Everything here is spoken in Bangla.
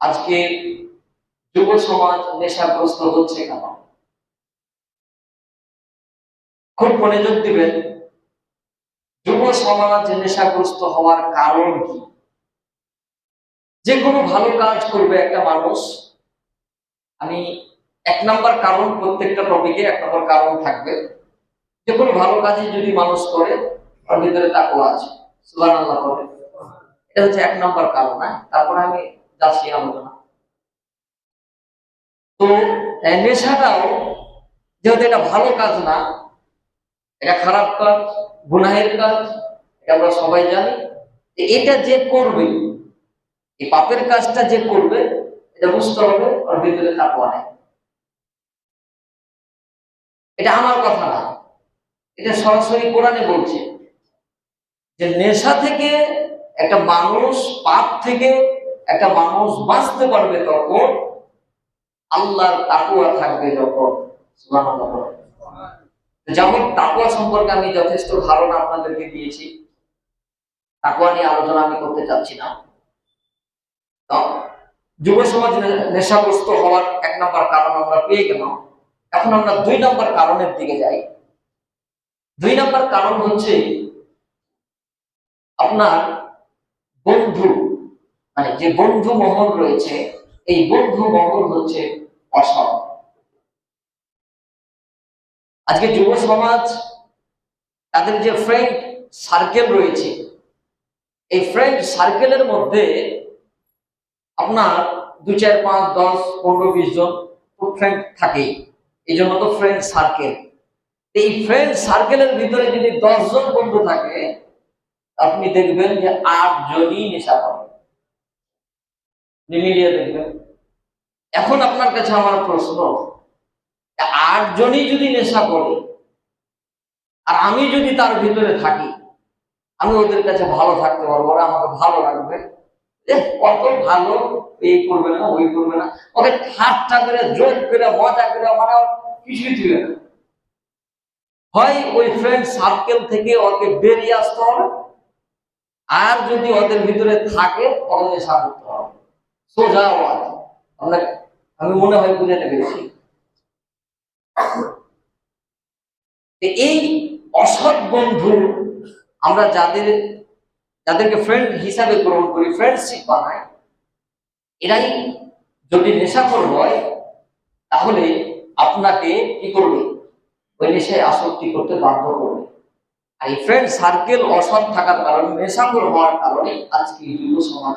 আজকে যুব সমাজ নেশাগ্রস্ত হচ্ছে কেন? খুব মনোযোগ দিবেন যুব সমাজ নেশাগ্রস্ত হওয়ার কারণ কি? যে কোনো ভালো কাজ করবে একটা মানুষ। আমি এক নাম্বার কারণ প্রত্যেকটা টপিকে এক নম্বর কারণ থাকবে। যে কোনো ভালো কাজে যদি মানুষ করে, তার ভিতরে তাকওয়া আছে সুবান আল্লাহ করে এটা হচ্ছে এক নম্বর কারণ হ্যাঁ? তারপরে আমি যাচ্ছি তো নেশাটাও যেহেতু এটা ভালো কাজ না, এটা খারাপ কাজ, গুনাহের কাজ, এটা আমরা সবাই জানি এটা যে করবে, এই পাপের কাজটা যে করবে, এটা বুঝতে হবে ওর ভিতরে তাকওয়া নেই। এটা আমার কথা না। এটা সরাসরি কোরআনে বলছে যে নেশা থেকে একটা মানুষ পাপ থেকে একটা মানুষ বাঁচতে পারবে তখন আল্লাহর তাকুয়া থাকবে যখন যেমন তাকুয়া সম্পর্কে আমি যথেষ্ট ধারণা আপনাদেরকে দিয়েছি তাকুয়া নিয়ে আলোচনা আমি করতে চাচ্ছি না। যুব সমাজ নেশাগ্রস্ত হওয়ার এক নম্বর কারণ আমরা পেয়ে গেলাম। এখন আমরা দুই নম্বর কারণের দিকে যাই। দুই নম্বর কারণ হচ্ছে আপনার বন্ধু মানে যে বন্ধু মহল রয়েছে, এই বন্ধু মহল হচ্ছে অসৎ আজকে যুব সমাজ, তাদের যে ফ্রেন্ড সার্কেল রয়েছে, এই ফ্রেন্ড সার্কেলের মধ্যে আপনার দু চার পাঁচ দশ পনেরো বিশ জন ফ্রেন্ড থাকে এই জন্য তো ফ্রেন্ড সার্কেল এই ফ্রেন্ড সার্কেলের ভিতরে যদি দশ জন বন্ধু থাকে, আপনি দেখবেন যে আট জনই নেশা আপনি মিলিয়ে দেখবেন। এখন আপনার কাছে আমার প্রশ্ন যে আট জনই যদি নেশা করে, আর আমি যদি তার ভিতরে থাকি, আমি ওদের কাছে ভালো থাকতে পারব, ওরা আমাকে ভালো রাখবে। কত ভালো, এই করবে না, ওই করবে না। ওকে ঠাট্টা করে, জোর করে, মজা করে মানে কিছুই দিবে না। হয় ওই ফ্রেন্ড সার্কেল থেকে ওকে বেরিয়ে আসতে হবে, আর যদি ওদের ভিতরে থাকে তখন নেশা করতে হবে। সোজা আওয়াজ। আপনাকে আমি মনে হয় বুঝাতে পেরেছি এই অসৎ বন্ধু আমরা যাদের, যাদেরকে ফ্রেন্ড হিসাবে গ্রহণ করি ফ্রেন্ডশিপ বানাই, এরাই যদি নেশাখোর হয়, তাহলে আপনাকে কি করবে? ওই নেশায় আসক্তি করতে বাধ্য করবে। আর এই ফ্রেন্ড সার্কেল অসৎ থাকার কারণে, নেশাখোর হওয়ার কারণে আজকে যুব সমাজ